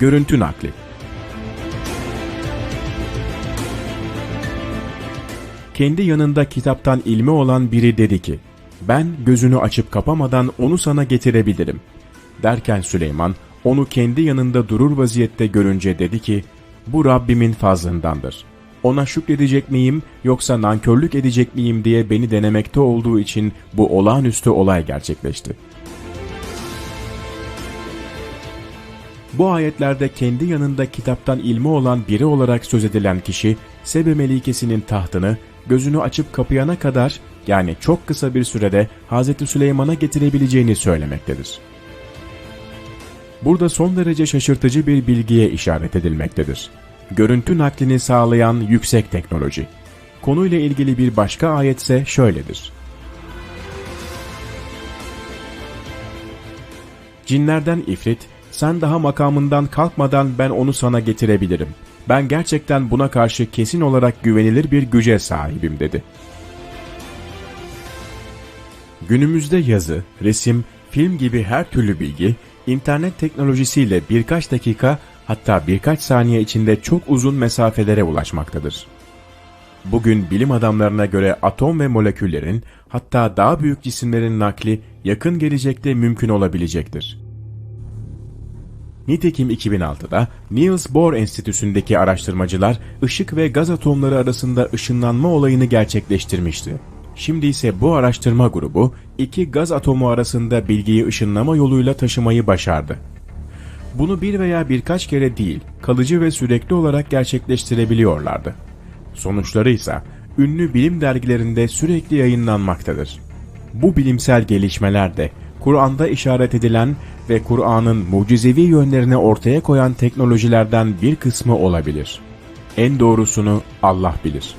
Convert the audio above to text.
Görüntü nakli Kendi yanında kitaptan ilmi olan biri dedi ki, ben gözünü açıp kapamadan onu sana getirebilirim. Derken Süleyman, onu kendi yanında durur vaziyette görünce dedi ki, bu Rabbimin fazlındandır. Ona şükredecek miyim yoksa nankörlük edecek miyim diye beni denemekte olduğu için bu olağanüstü olay gerçekleşti. Bu ayetlerde kendi yanında kitaptan ilmi olan biri olarak söz edilen kişi, Sebe Melikesi'nin tahtını gözünü açıp kapayana kadar yani çok kısa bir sürede Hz. Süleyman'a getirebileceğini söylemektedir. Burada son derece şaşırtıcı bir bilgiye işaret edilmektedir. Görüntü naklini sağlayan yüksek teknoloji. Konuyla ilgili bir başka ayetse şöyledir. Cinlerden ifrit, sen daha makamından kalkmadan ben onu sana getirebilirim. Ben gerçekten buna karşı kesin olarak güvenilir bir güce sahibim dedi. Günümüzde yazı, resim, film gibi her türlü bilgi, internet teknolojisiyle birkaç dakika hatta birkaç saniye içinde çok uzun mesafelere ulaşmaktadır. Bugün bilim adamlarına göre atom ve moleküllerin hatta daha büyük cisimlerin nakli yakın gelecekte mümkün olabilecektir. Nitekim 2006'da Niels Bohr Enstitüsü'ndeki araştırmacılar ışık ve gaz atomları arasında ışınlanma olayını gerçekleştirmişti. Şimdi ise bu araştırma grubu iki gaz atomu arasında bilgiyi ışınlama yoluyla taşımayı başardı. Bunu bir veya birkaç kere değil, kalıcı ve sürekli olarak gerçekleştirebiliyorlardı. Sonuçları ise ünlü bilim dergilerinde sürekli yayınlanmaktadır. Bu bilimsel gelişmeler de Kur'an'da işaret edilen ve Kur'an'ın mucizevi yönlerini ortaya koyan teknolojilerden bir kısmı olabilir. En doğrusunu Allah bilir.